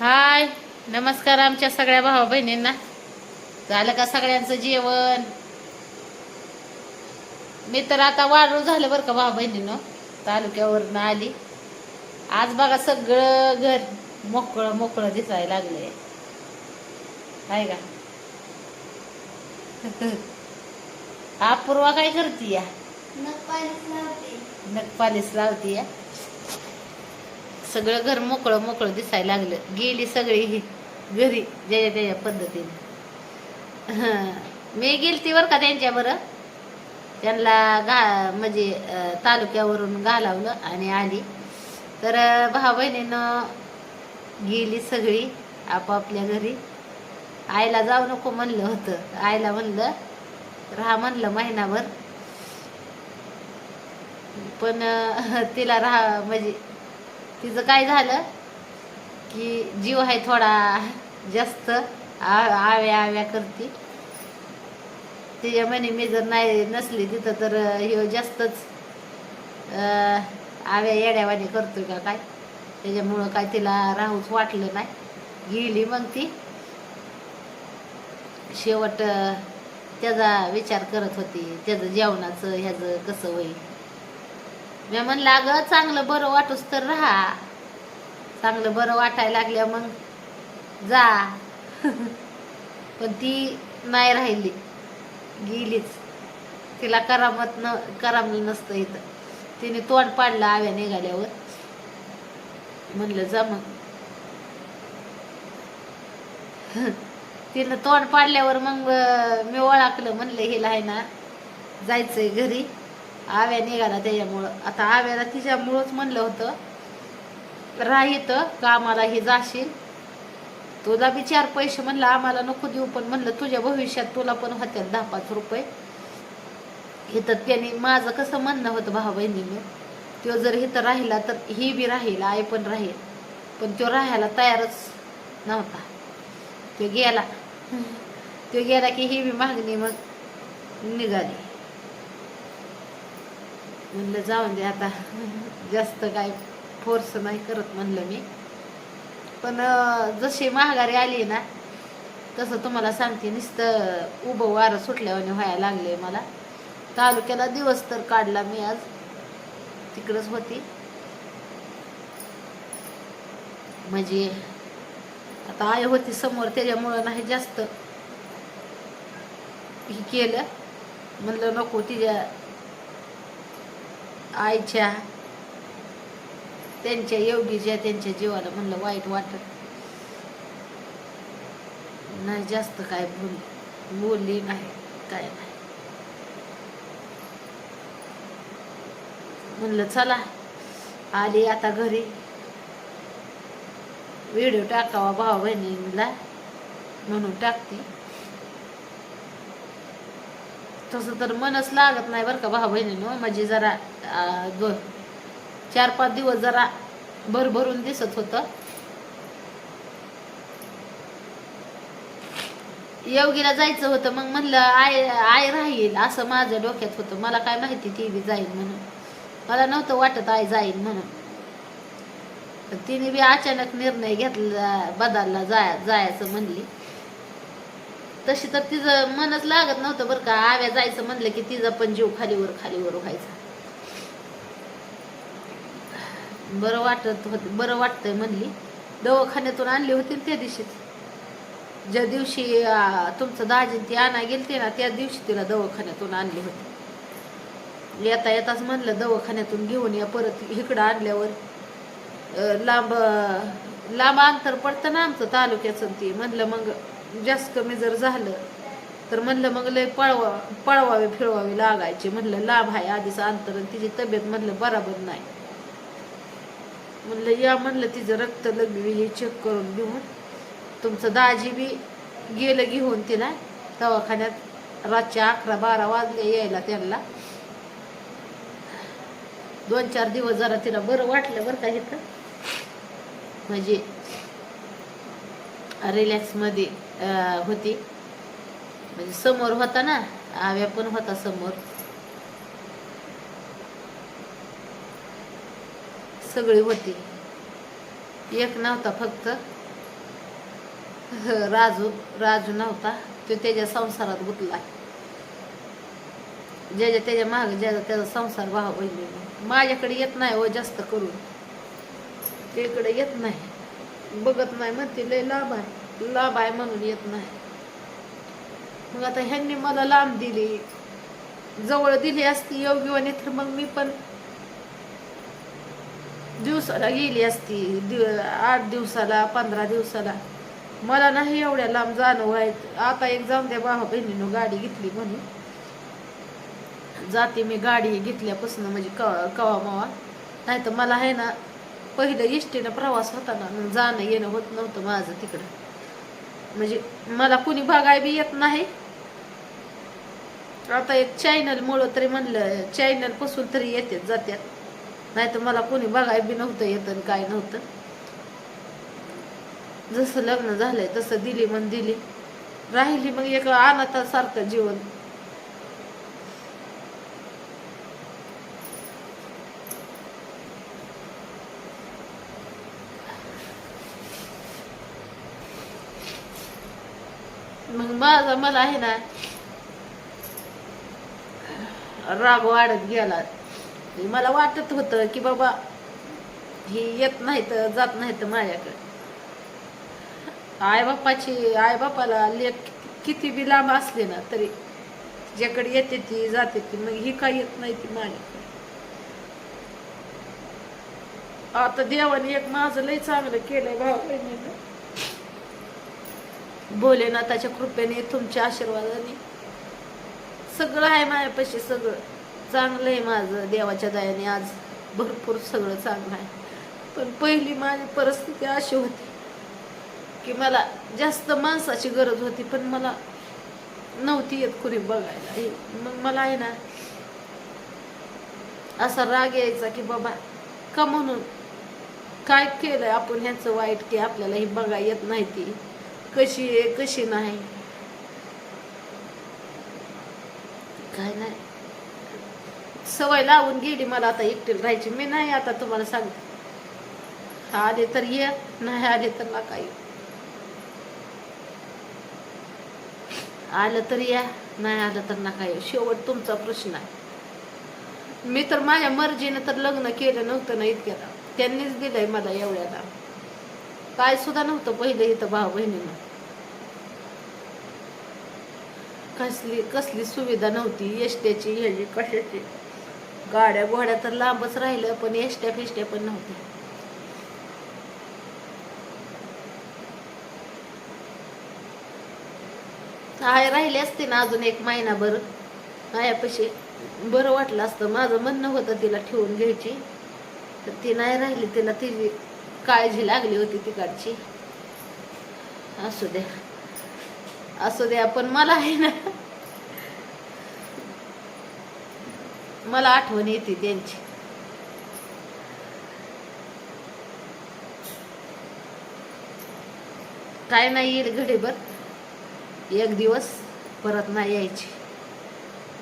हाय नमस्कार आमच्या सगळ्या भावा बहिणींना. झालं का सगळ्यांचं जेवण? मी तर आता वाढू झालं बरं का भावा बहिणीनं. तालुक्यावरनं आली. आज बघा सगळं घर मोकळं मोकळं दिसायला लागलंय. आहे का? अपूर्वा काय करते या नखपालीस लावती. या सगळं घर मोकळं मोकळं दिसायला लागलं. गेली सगळी ही घरी ज्याच्या त्याच्या पद्धतीने. हं. मी गेलती बरं का त्यांच्या बरं. त्यांना गा म्हणजे तालुक्यावरून घालावलं आणि आली. तर भाऊ बहिणीनं गेली सगळी आपापल्या घरी. आईला जाऊ नको म्हणलं होतं. आईला म्हणलं राहा म्हणलं महिनाभर. पण तिला राहा म्हणजे तिचं काय झालं की जीव आहे थोडा जास्त आ- आव्या आव्या करते. तिच्या म्हणे मी जर नाही नसली तिथं तर ह्यो जास्तच आव्या येड्यावाने करतोय का काय? त्याच्यामुळं काय तिला राहूच वाटलं नाही. गेली मग ती. शेवट त्याचा विचार करत होती त्याचं जेवणाचं ह्याचं कसं होईल? मी म्हणलं अगं चांगलं बरं वाटूस तर राहा. चांगलं बरं वाटायला लागल्या मग जा. पण ती नाही राहिली. गेलीच. तिला करामत न करामलं नसतं इथं. तिने तोंड पाडलं आव्या निघाल्यावर. म्हणलं जा मग. तिनं तोंड पाडल्यावर मग मी ओळखलं. म्हणलं हिला आहे ना जायचंय घरी. आव्या निघाला त्याच्यामुळं. आता आव्याला तिच्यामुळंच म्हणलं होतं राहित कामाला हे जाशील. तुला बी चार पैसे म्हणलं आम्हाला नको देऊ पण म्हणलं तुझ्या भविष्यात तुला पण होत्या दहा पाच रुपये. इथं त्याने माझं कसं म्हणणं होतं भाऊ बहिणीनं तो जर इथं राहिला तर ही बी राहील आई पण राहील पण तो राहायला तयारच नव्हता. तो गेला. तो गेला की ही बी मागणी मग निघाली. म्हणलं जाऊन दे आता. जास्त काय फोर्स नाही करत म्हणलं मी. पण जशी महागारी आली ना तसं तुम्हाला सांगते नुसतं उभं वारं सुटल्यावाने व्हायला लागले मला. तालुक्याला दिवस तर काढला मी आज. तिकडंच होती. म्हणजे आता आई होती समोर त्याच्यामुळं नाही जास्त हे केलं. म्हणलं नको तिच्या आईच्या त्यांच्या योगीच्या त्यांच्या जीवाला म्हणलं वाईट वाटत. नाही जास्त काय बोल बोलली नाही काय नाही. म्हणलं चला आली आता घरी. व्हिडिओ टाकावा भावा बहिणीला म्हणून टाकते. तसं तर मनच लागत नाही बरं का भाऊ बहिणीनं माझी म्हणजे जरा दोन चार पाच दिवस जरा भरभरून दिसत होतं. योगीला जायचं होतं मग म्हणलं आय आय राहील असं माझ्या डोक्यात होतं. मला काय माहिती ती बी जाईल म्हणून. मला नव्हतं वाटत आई जाईल म्हणून. तर तिने बी अचानक निर्णय घेतला बदलला जाय जायचं म्हणली. तशी तर तिचं मनच लागत नव्हतं बरं का. आव्या जायचं म्हणलं की तिचा पण जीव खालीवर खालीवर व्हायचा. बरं वाटत होत बरं वाटतंय म्हणली. दवाखान्यातून आणली होती ना त्या दिवशीच. ज्या दिवशी तुमचं दाजी ती आणा गेलते ना त्या दिवशी तिला दवाखान्यातून आणली होती. येता येताच म्हणलं दवाखान्यातून घेऊन या परत इकडं आणल्यावर. लांब लांब अंतर पडतं ना आमचं तालुक्याचं ती. म्हणलं मग जास्त कमी जर झालं तर म्हणलं मग लय पळवा पळवावे फिरवावे लागायचे. म्हणलं लाभ आहे आधीच अंतर आणि तिची तब्येत म्हणलं बराबर नाही. म्हणलं या म्हणलं तिचं रक्त लगवी हे चेक करून घेऊन तुमचं दाजी बी गेलं घेऊन तिला दवाखान्यात. रातच्या अकरा बारा वाजले यायला त्यांना. दोन चार दिवस जरा तिला बरं वाटलं बरं का इथं. म्हणजे रिलॅक्समध्ये होती. म्हणजे समोर होता ना आव्या पण होता समोर. सगळी होती. एक नव्हता फक्त. राजू राजू नव्हता. तो त्याच्या संसारात गुतला. ज्याच्या त्याच्या माग ज्याचा त्याचा संसार वाह बहिणी माझ्याकडे येत नाही व जास्त करून. तिकडे येत नाही. बघत नाही म्हणते लय लाभ आहे. लाभ आहे म्हणून येत नाही. मग आता ह्यांनी मला लांब दिली. जवळ दिली असती योग्य तर मग मी पण दिवसाला गेली असती. दिव आठ दिवसाला पंधरा दिवसाला. मला नाही एवढ्या लांब जाणं व्हायचं. आता एक जाऊन द्या भावा बहिणीनं गाडी घेतली म्हणून जाते मी गाडी घेतल्यापासून म्हणजे कवा कवा मावा. नाही तर मला आहे ना पहिलं इष्टीनं प्रवास होता ना जाणं येणं होत नव्हतं माझं तिकडं. म्हणजे मला कुणी बघाय बी येत नाही. आता एक चॅनल मुळे तरी म्हणलं चॅनलपासून तरी येते जात्यात. नाही तर मला कोणी बघाय बी नव्हतं येत आणि काय नव्हतं. जसं लग्न झालंय तसं दिली मग दिली. राहिली मग एक अनाथासारखं जीवन. मग माझा मला आहे ना राग वाढत गेला. मला वाटत होतं की बाबा ही येत नाही तर जात नाही तर माझ्याकडे. आईबापाची आईबापाला लेख किती बी लांब असले ना तरी ज्याकडे येते ती जाते ती. मग ही काय येत नाही ती माझ्याकडे. आता देवाने एक माझं लय चांगलं केलंय भाऊ बहिणीनं. भोलेनाथाच्या कृपेने तुमच्या आशीर्वादाने. सगळं आहे माझ्यापाशी सगळं. चांगलं आहे माझं. देवाच्या दयाने आज भरपूर सगळं चांगलं आहे. पण पहिली माझी परिस्थिती अशी होती की मला जास्त माणसाची गरज होती पण मला नव्हती येत कुणी बघायला. मग मला आहे ना असा राग यायचा की बाबा का म्हणून? काय केलंय आपण ह्याचं वाईट की आपल्याला ही बघा येत नाही ती? कशी आहे कशी नाही. काय नाही. सवय लावून गेली मला आता एकटीला राहायची. मी नाही आता तुम्हाला सांग. आले तर ये नाही आले तर ना काही आलं तर या नाही आलं तर ना काही शेवट तुमचा प्रश्न आहे. मी तर माझ्या मर्जीने तर लग्न केलं नव्हतं ना इतक्याला. त्यांनीच दिलंय मला एवढ्याला. काय सुद्धा नव्हतं पहिले इथं भाऊ बहिणीनं. कसली कसली सुविधा नव्हती एसट्याची ह्याची कशाची. गाड्या घोड्या तर लांबच राहिलं पण एसट्या फिष्ट्या पण नव्हत्या. आहे राहिले असते ना अजून एक महिनाभर. आयापाशी बरं वाटलं असतं. माझं म्हणणं होतं तिला ठेवून घ्यायची. तर ती नाही राहिली तिला तिची काळजी लागली होती तिकडची. असू द्या असू द्या पण मला आहे ना. मला आठवण येते त्यांची. काय नाही येईल घडीभर. एक दिवस परत नाही यायची.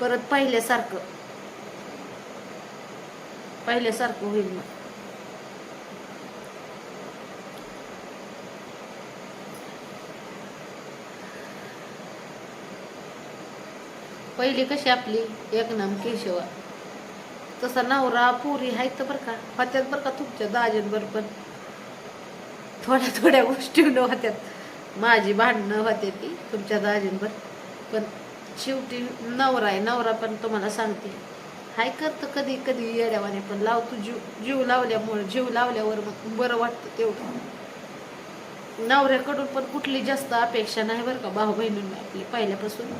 परत पहिल्यासारखं. पहिल्यासारखं होईल मग. पहिली कशी आपली? एक नाम केशवा. तसा नवरा पुरी आहेत बरं का? होत्यात बरं का तुमच्या दाजेंबर पण. थोड्या थोड्या गोष्टी होत्यात. माझी भांडणं होते ती तुमच्या दाजेंबर पण शेवटी नवरा आहे नवरा पण तुम्हाला सांगते. हाय करतं कधी कधी येड्यावाने पण लावतो जीव जीव लावल्यामुळे जीव लावल्यावर मग बरं वाटतं तेवढं. नवऱ्याकडून पण कुठली जास्त अपेक्षा नाही बरं का भाऊ बहिणींना आपली पहिल्यापासून.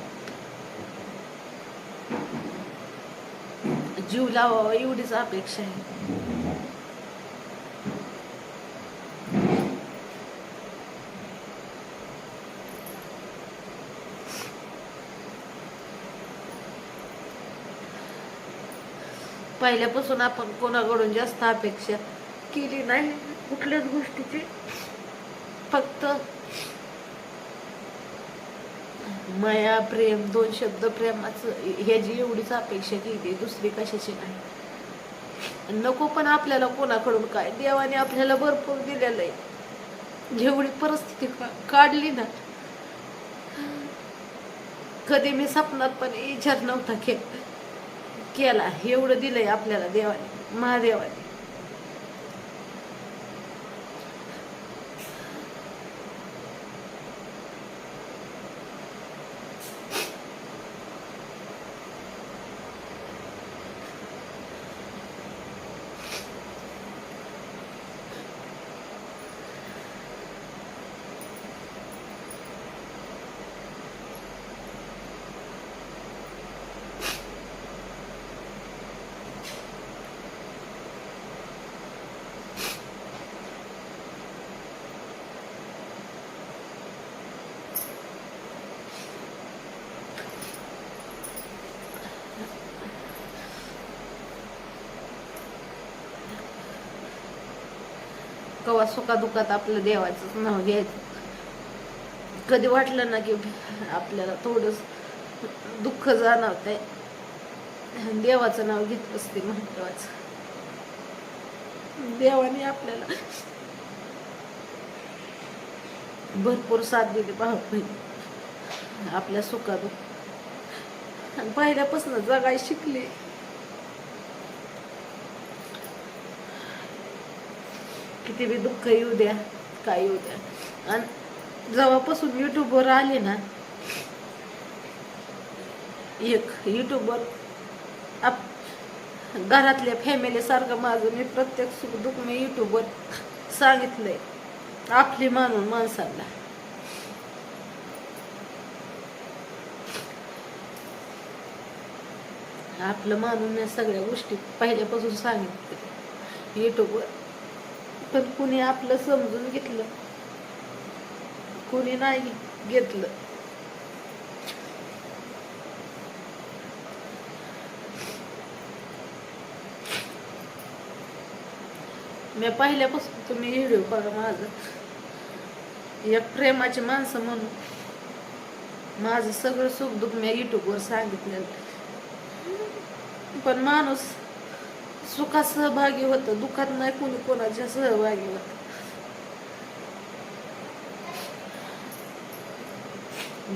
जीव लावावा एवढीच अपेक्षा आहे. पहिल्यापासून आपण कोणाकडून जास्त अपेक्षा केली नाही कुठल्याच गोष्टीची. फक्त माया प्रेम दोन शब्द प्रेमाचं ह्याची एवढीच अपेक्षा केली दुसरी कशाची नाही. नको पण आपल्याला कोणाकडून काय? देवाने आपल्याला भरपूर दिलेलं आहे. जेवढी परिस्थिती काढली ना कधी मी स्वप्नात पण विचार नव्हता के केला. एवढं दिलंय आपल्याला देवाने महादेवाने. तेव्हा सुखादुखात आपलं देवाचंच नाव घ्यायचं. कधी वाटलं ना की आपल्याला थोडस दुःख जाणवतंय. देवाचं नाव घेत असते महत्वाचं. देवाने आपल्याला भरपूर साथ दिली पाहत आपल्या सुखादुख आणि पहिल्यापासून जगाय शिकले. किती बी दुःख येऊ द्या काय येऊ द्या. आणि जेव्हापासून युट्यूबवर आले ना एक युट्यूबवर आप घरातल्या फॅमिली सारखं माझं मी प्रत्येक सुख दुःख मी युट्यूबवर सांगितलंय. आपली मानून माणसाला आपलं मानून सगळ्या गोष्टी पहिल्यापासून सांगितलं युट्यूबवर पण कुणी आपलं समजून घेतलं. कुणी नाही घेतलं. मी पहिल्यापासून तुम्ही व्हिडिओ बघा माझं. एक प्रेमाची माणसं म्हणून माझं सगळं सुख दुःख मी युट्यूबवर सांगितलेलं. पण माणूस सुखात सहभागी होतं. दुःखात नाही कोणी कोणाच्या सहभागी होत.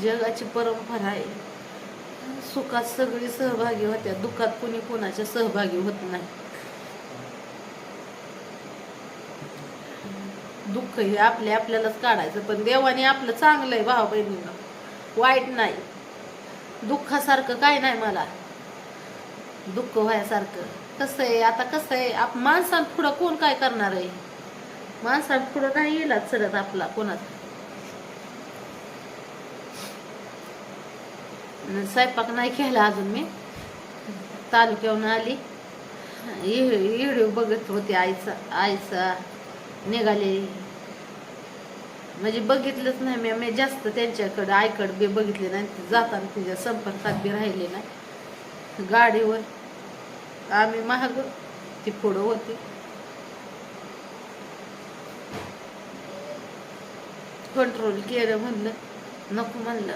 जगाची परंपरा आहे. सुखात सगळी सहभागी होत्या. दुःखात कोणी कोणाच्या सहभागी होत नाही. दुःख हे आपले आपल्यालाच काढायचं. पण देवाने आपलं चांगलं आहे भाऊ बहिणीला वाईट नाही. दुःखासारखं काय नाही मला. दुःख व्हायसारखं. कसं आहे आता कसं आहे आप माणसां पुढं कोण काय करणार आहे? माणसां पुढं नाही येला सरत आपला कोणाचा स्वयंपाक नाही केला अजून मी. तालुक्याहून आली. व्हिडिओ बघत होते आईचा आईचा. निघाले. म्हणजे बघितलंच नाही मी मी जास्त त्यांच्याकडं आईकडे बी बघितले नाही जाताना तिच्या संपर्कात बी राहिले नाही. गाडीवर. आम्ही महाग ती पुढं होती. कंट्रोल केलं म्हणलं नको म्हणलं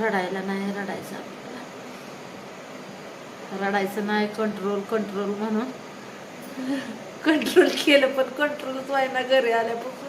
रडायला नाही रडायचं आपल्याला. रडायचं नाही कंट्रोल कंट्रोल म्हणून. कंट्रोल केलं पण कंट्रोलच व्हायना घरी आल्यापासून.